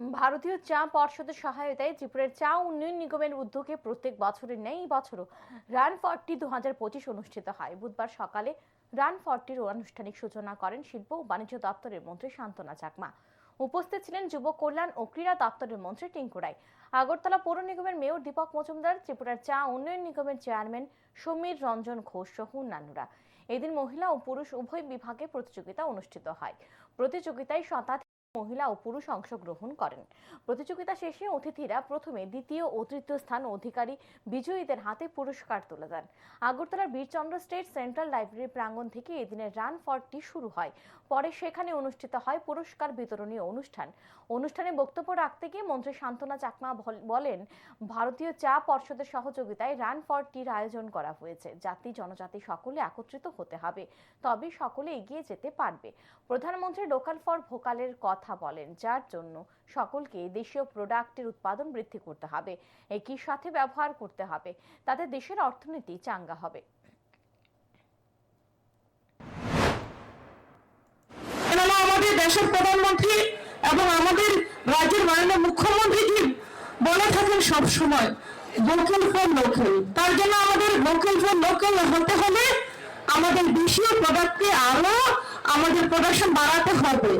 ভারতীয় চা পর্ষদের সহায়তায় ত্রিপুরার চা উন্নয়ন নিগমের উদ্যোগে প্রত্যেক বছরের ন্যায় বছরও রান ফরটি দু হাজার পঁচিশ অনুষ্ঠিত হয়। বুধবার সকালে রান ফরটির আনুষ্ঠানিক সূচনা করেন শিল্প ও বাণিজ্য দপ্তরের মন্ত্রী শান্তনা চাকমা। উপস্থিত ছিলেন যুব কল্যাণ ও ক্রীড়া দপ্তরের মন্ত্রী টিঙ্কু রায়। আগরতলা পৌর নিগমের মেয়র দীপক মজুমদার, ত্রিপুরার চা উন্নয়ন নিগমের চেয়ারম্যান সমীর রঞ্জন ঘোষ সহ অন্যান্যরা। এদিন মহিলা ও পুরুষ উভয় বিভাগে প্রতিযোগিতা অনুষ্ঠিত হয়। প্রতিযোগিতায় শতাধিক মহিলা ও পুরুষ অংশগ্রহণ করেন। প্রতিযোগিতা শেষে অতিথিরা প্রথমে দ্বিতীয় ও তৃতীয় স্থান অধিকারী বিজয়ীদের হাতে পুরস্কার তুলে দেন। আগরতলার বীরচন্দ্র স্টেট সেন্ট্রাল লাইব্রেরি প্রাঙ্গণ থেকে এদিনের রান ফরটি শুরু হয়। পরে সেখানে অনুষ্ঠিত হয় পুরস্কার বিতরণী অনুষ্ঠান। অনুষ্ঠানে বক্তব্য রাখতে গিয়ে মন্ত্রী শান্তনা চাকমা বল- বলেন, ভারতীয় চা পর্ষদের সহযোগিতায় রান ফর টির আয়োজন করা হয়েছে। জাতি, জনজাতি সকলে একত্রিত হতে হবে। তবে সকলে এগিয়ে যেতে পারবে। প্রধানমন্ত্রী লোকাল ফর ভোকালের কথা বলেন, যার জন্য সকলকে দেশীয় প্রোডাক্টের উৎপাদন বৃদ্ধি করতে হবে, একই সাথে ব্যবহার করতে হবে, তাতে দেশের অর্থনীতি চাঙ্গা হবে। আমাদের দেশের প্রধানমন্ত্রী এবং আমাদের রাজ্যের মাননীয় মুখ্যমন্ত্রী বলে থাকেন সব সময়? ফর লোকাল তার জন্য আমাদের ফর লোকাল হতে হলে আমাদের দেশীয় প্রোডাক্টকে আরও আমাদের প্রোডাকশন বাড়াতে হবে।